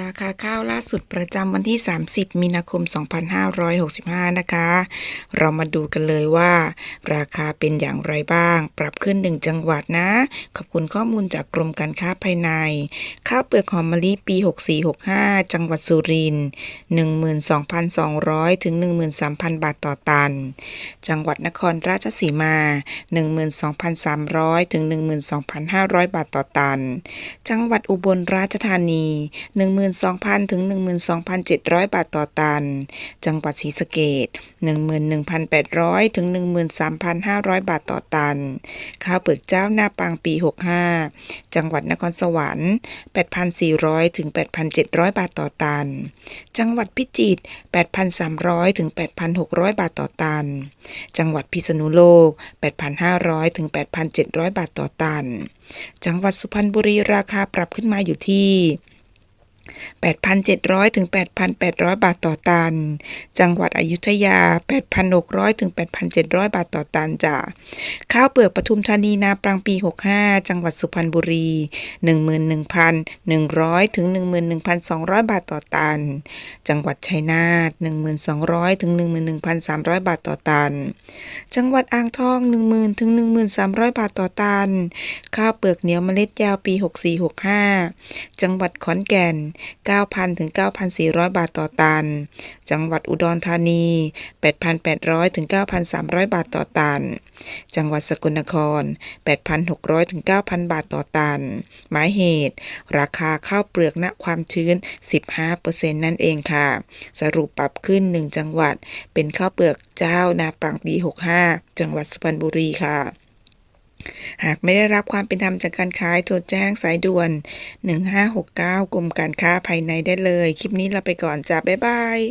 ราคาข้าวล่าสุดประจำวันที่ 30 มีนาคม 2565 นะคะ เรามาดูกันเลยว่า ราคาเป็นอย่างไรบ้าง ปรับขึ้น 1 จังหวัดนะ ขอบคุณข้อมูลจากกรมการค้าภายใน ข้าวเปลือกหอมมะลิปี 6465 จังหวัดสุรินทร์12,200 ถึง 13,000 บาทต่อตัน จังหวัดนครราชสีมา 12,300 ถึง 12,500 บาทต่อตัน จังหวัดอุบลราชธานี12,000 ถึง 12,700 บาทต่อตัน จังหวัดศรีสะเกษ11,800 ถึง 13,500 บาทต่อตัน ข้าวเปลือกเจ้าหน้าปังปี 65 จังหวัดนครสวรรค์ 8,400 ถึง 8,700 บาทต่อตัน จังหวัดพิจิตร 8,300 ถึง 8,600 บาทต่อตัน จังหวัดพิษณุโลก 8,500 ถึง 8,700 บาทต่อตัน จังหวัดสุพรรณบุรีราคาปรับขึ้นมาอยู่ที่ 8,700 ถึง 8,800 บาทต่อตัน จังหวัดอยุธยา 8,600 ถึง 8,700 บาทต่อตันจ้ะ ข้าวเปลือกปทุมธานีนาปรังปี 65 จังหวัดสุพรรณบุรี 11,100 ถึง 11,200 บาทต่อตัน จังหวัดชัยนาท 1,200 ถึง 11,300 บาทต่อตัน จังหวัดอ่างทอง 10,000 ถึง 13,000บาทต่อตัน ข้าวเปลือกเหนียวเมล็ดยาวปี 6465 จังหวัดขอนแก่น9,000 ถึง 9,400 บาทต่อตัน จังหวัดอุดรธานี 8,800 ถึง 9,300 บาทต่อตัน จังหวัดสกลนคร 8,600 ถึง 9,000 บาทต่อตัน หมายเหตุ ราคาข้าวเปลือกณความชื้น 15%นั่นเองค่ะ สรุปปรับขึ้น 1 จังหวัด เป็นข้าวเปลือกเจ้านาปรังปี65 จังหวัดสุพรรณบุรีค่ะ หากไม่ได้รับความเป็นธรรมจากการขายโทรแจ้งสายด่วน 1569 กรมการค้าภายในได้เลย คลิปนี้ลาไปก่อนจ้าบ๊ายบาย